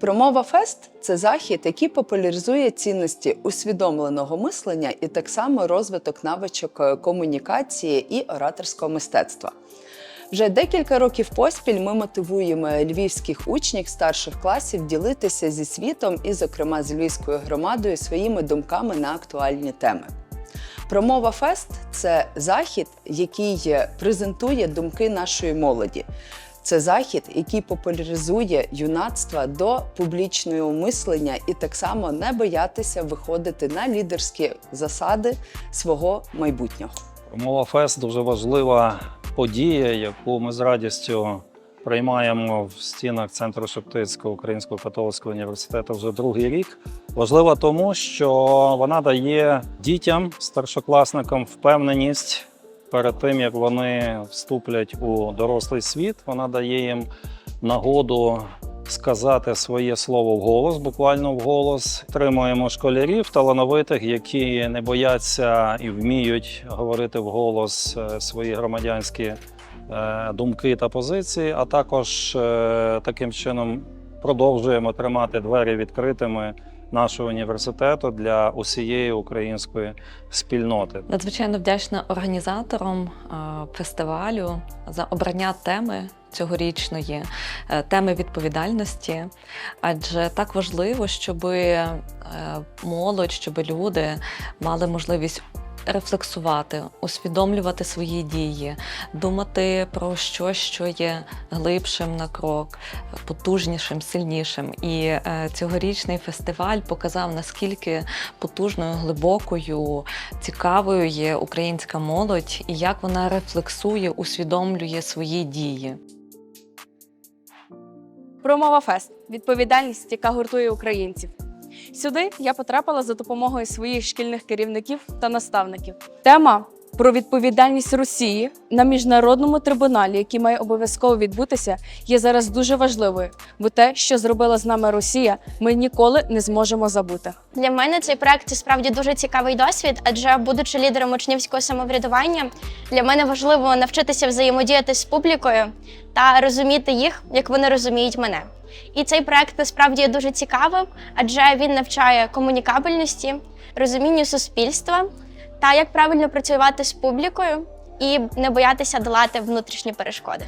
Промова фест це захід, який популяризує цінності усвідомленого мислення і так само розвиток навичок е, комунікації і ораторського мистецтва. Вже декілька років поспіль ми мотивуємо львівських учнів старших класів ділитися зі світом і, зокрема, з львівською громадою своїми думками на актуальні теми. Промова Фест це захід, який презентує думки нашої молоді. Це захід, який популяризує юнацтва до публічного мислення і так само не боятися виходити на лідерські засади свого майбутнього. Мова Фест дуже важлива подія, яку ми з радістю приймаємо в стінах Центру Шептицького Українського католицького університету вже другий рік. Важлива тому, що вона дає дітям, старшокласникам впевненість перед тим, як вони вступлять у дорослий світ. Вона дає їм нагоду сказати своє слово вголос, буквально вголос. Тримуємо школярів талановитих, які не бояться і вміють говорити вголос е, свої громадянські е, думки та позиції. А також е, таким чином продовжуємо тримати двері відкритими нашого університету для усієї української спільноти. Надзвичайно вдячна організаторам е, фестивалю за обрання теми цьогорічної е, теми відповідальності, адже так важливо, щоб молодь, щоб люди мали можливість. Рефлексувати, усвідомлювати свої дії, думати про щось, що є глибшим на крок, потужнішим, сильнішим. І е, цьогорічний фестиваль показав, наскільки потужною, глибокою, цікавою є українська молодь і як вона рефлексує, усвідомлює свої дії. Промова Фест відповідальність, яка гуртує українців. Сюди я потрапила за допомогою своїх шкільних керівників та наставників. Тема про відповідальність Росії на міжнародному трибуналі, який має обов'язково відбутися, є зараз дуже важливою, бо те, що зробила з нами Росія, ми ніколи не зможемо забути. Для мене цей проект це справді дуже цікавий досвід, адже будучи лідером учнівського самоврядування, для мене важливо навчитися взаємодіяти з публікою та розуміти їх, як вони розуміють мене. І цей проект насправді є дуже цікавим, адже він навчає комунікабельності, розумінню суспільства та як правильно працювати з публікою і не боятися долати внутрішні перешкоди.